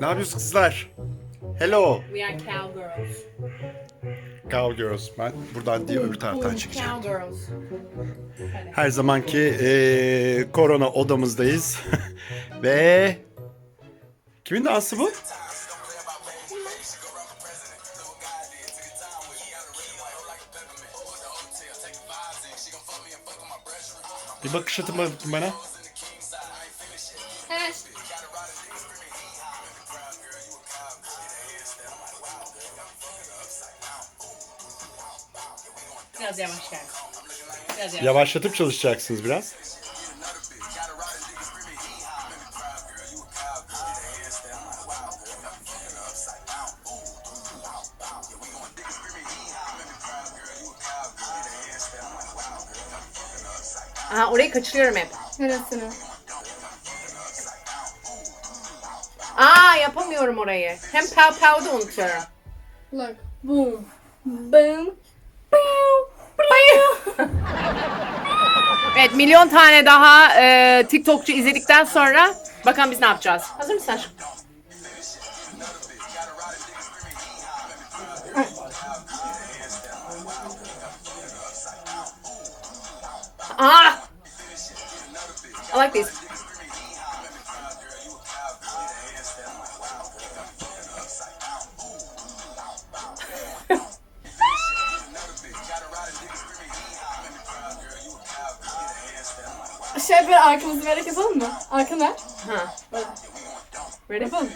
Ne yapıyorsunuz kızlar? Hello. We are cowgirls. Cowgirls. Ben buradan değil öbür taraftan çıkacağım. Cowgirls. Her zamanki eee, korona odamızdayız. Ve kimin dansı bu? Bir bakış atın bana. Biraz yavaş gel. Biraz yavaş. Yavaşlatıp çalışacaksınız biraz. Aha orayı kaçırıyorum hep. Neresini? Aa yapamıyorum orayı. Hem pow pow da unutuyorum. Look. Boom. Boom. Evet milyon tane daha e, TikTokçu izledikten sonra bakalım biz ne yapacağız. Hazır mısın aşkım? Ah! I like these. Böyle arkamızı vererek yapalım mı? Arka ne? Ha. Ready? Yapalım.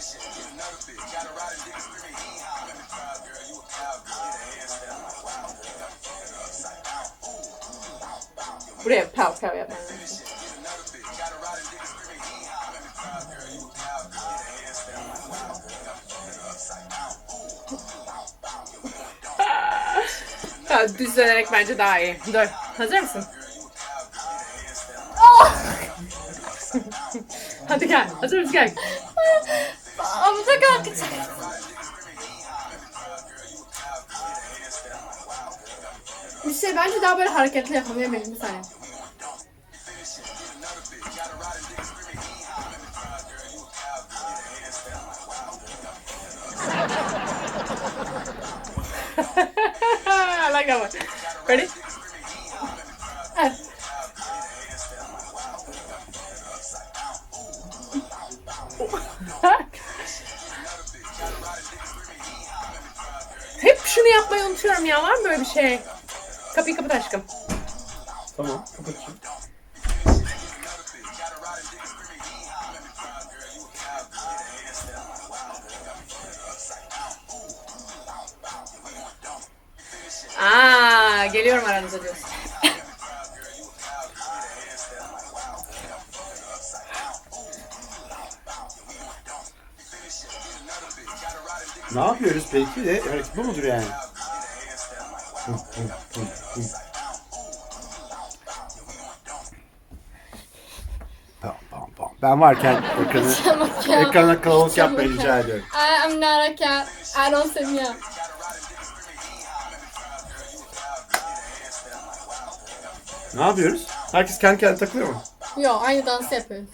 Buraya pow pow yapmam lazım. Ha, düz dönerek bence daha iyi. Dur. Hazır mısın? Hadi gel. Hazır mısın? Gel. Ama da kalkacak. Bir şey bence daha böyle hareketli yapalım. Yemeyelim bir saniye. I like that one. Ready? Yapmayı unutuyorum ya. Var mı böyle bir şey? Kapıyı kapat aşkım. Tamam, kapatayım. Aa, geliyorum aranıza diyorsun. Ne yapıyoruz peki? E, hareket bu mudur yani? Tamam, tamam, tamam. Ben varken ekranı, ekrana kalabalık yapmayı rica ediyorum. I am not a cat. I don't say meow. Ne yapıyoruz? Herkes kendi kendine takılıyor mu? Yo aynı dansı yapıyoruz.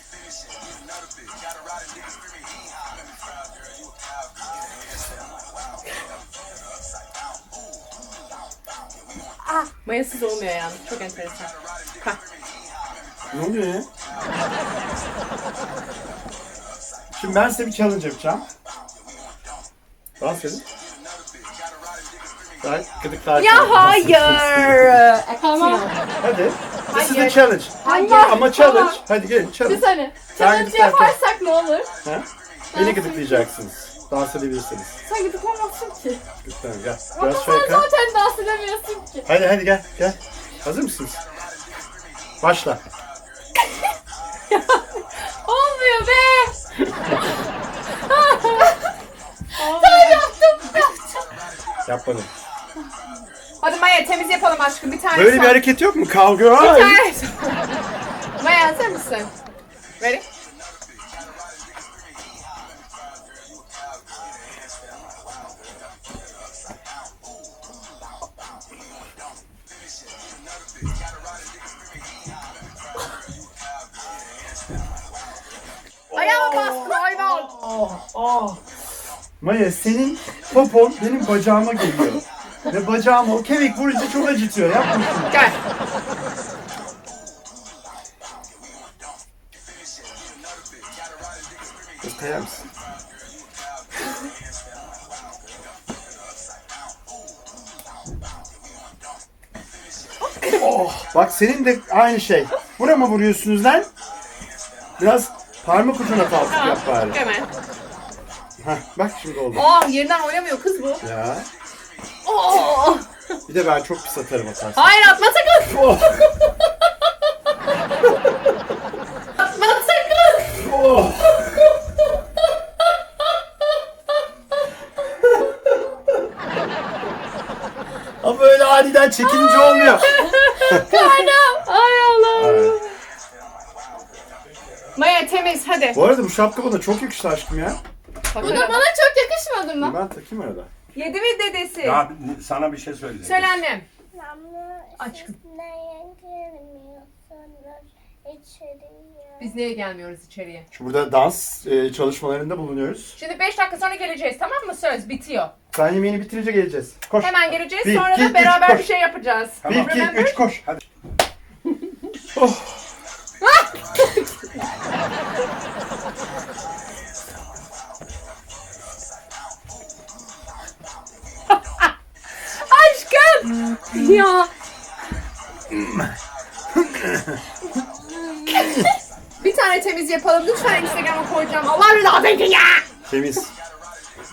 Ah, mayasız olmuyor yani. Çok enteresan. Hah. Ne oluyor ya? Şimdi ben size bir challenge yapacağım. Dans edin. Ben gıdıklar. Ya hayır. Tamam. Hadi. This is the Hayır. challenge. Hayır. Ama challenge. Hadi gelin Bir challenge. saniye. Ben Challenge yaparsak ne olur? Ha? Beni gıdıklayacaksınız. Dans edebilirsiniz. Sen gıdıklamazsın ki. Lütfen gel. Ama Biraz sen şöyle kal. zaten dans edemiyorsun ki. Hadi hadi gel gel. Hazır mısınız? Başla. Olmuyor be. Olmuyor. Yaptım yaptım. Yapmadım. Hadi Maya temiz yapalım aşkım. Bir tane Böyle bir son. hareket yok mu? Kavga. Bir Ay! tane son. Maya hazır mısın? Ready? Ayağıma bastın hayvan. Oh, oh. Maya senin popon benim bacağıma geliyor. Ve bacağıma o kemik vurunca çok acıtıyor. Yapma şunu. Gel. Kız kayar mısın? Oh, bak senin de aynı şey. Buna mı vuruyorsunuz lan? Biraz parmak ucuna kalkıp yap bari. Hemen. Heh, bak şimdi oldu. Oh yerinden oynamıyor kız bu. Ya. Oh. Bir de ben çok pis atarım atarsın. Hayır atma sakın. Oh, Atma sakın. oh. Ama öyle aniden çekilince olmuyor. Karnım. Temiz hadi. Bu arada bu şapka bana çok yakıştı aşkım ya. Bu da bana çok yakışmadı mı? Ben takayım arada. Yedi mi dedesi? Ya sana bir şey söyleyeceğim. Söyle annem. Aşkım. Biz niye gelmiyoruz içeriye? Şu burada dans e, çalışmalarında bulunuyoruz. Şimdi 5 dakika sonra geleceğiz tamam mı? Söz bitiyor. Sen yemeğini bitirince geleceğiz. Koş. Hemen geleceğiz Bir, sonra iki, da üç, beraber koş. bir şey yapacağız. Bir, iki, Remember? üç, koş. Hadi. Oh. Aşkım. ya. bir tane temiz yapalım. Lütfen Instagram'a koyacağım. Allah rızası için ya. Temiz.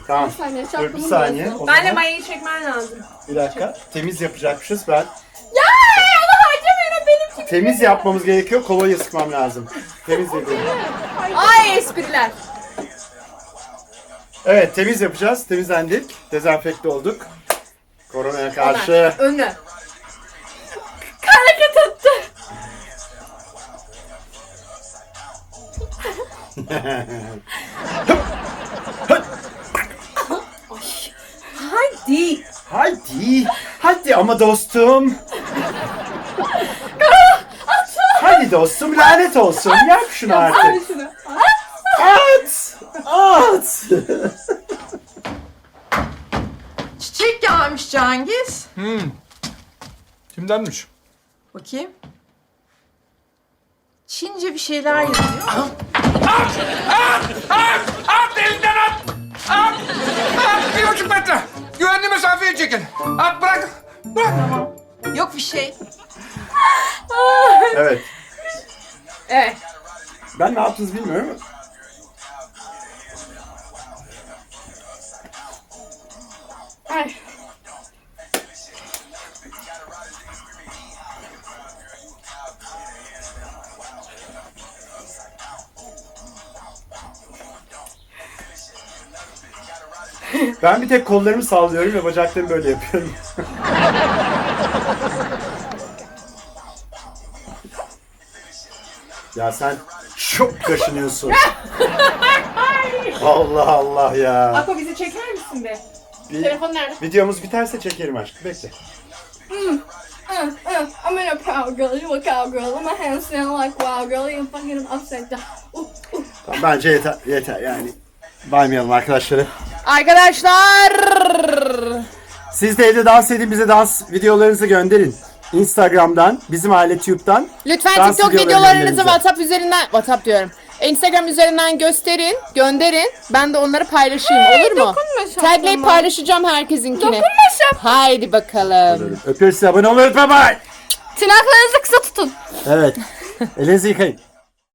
Tamam. Bir saniye Dur bir şapkamı saniye. O Ben de zaman Maya'yı çekmen lazım. bir dakika. Temiz yapacakmışız. Ben temiz yapmamız gerekiyor. Kolonya sıkmam lazım. Temiz yapıyorum. Ay espriler. Evet temiz yapacağız. Temizlendik. Dezenfekte olduk. Koronaya karşı. Önü. Hareket etti. Hadi. Hadi. Hadi ama dostum. Hadi dostum lanet olsun. Yap şunu artık. şunu. At. At. Çiçek gelmiş Cengiz. Kimdenmiş? Bakayım. Çince bir şeyler yazıyor. At elinden at! At! At! Bir buçuk metre! Güvenli mesafeye çekin. At bırak! Bırak! Yok bir şey. Ben ne yaptınız bilmiyorum. Ay. Ben bir tek kollarımı sallıyorum ve bacaklarımı böyle yapıyorum. ya sen çok kaşınıyorsun. Allah Allah ya. Ako bizi çeker misin be? Bir, Telefon nerede? videomuz biterse çekerim aşkım. Bekle. Uh, uh, I'm in a proud girl, you a cowgirl. And my hands sound like wild girl, you fucking upside down. Uh, uh. Tamam, bence yeter, yeter yani. Baymayalım arkadaşları. Arkadaşlar. Siz de evde dans edin bize dans videolarınızı gönderin. Instagram'dan, bizim aile Tube'dan. Lütfen Dans TikTok videoları videolarınızı. WhatsApp üzerinden, WhatsApp diyorum. Instagram üzerinden gösterin, gönderin. Ben de onları paylaşayım. Olur mu? Tagleyip paylaşacağım herkesinkini. Dokunma. Haydi bakalım. Öpüyoruz sizi abone olmayı unutmayın. Tırnaklarınızı kısa tutun. Evet. Elinizi yıkayın.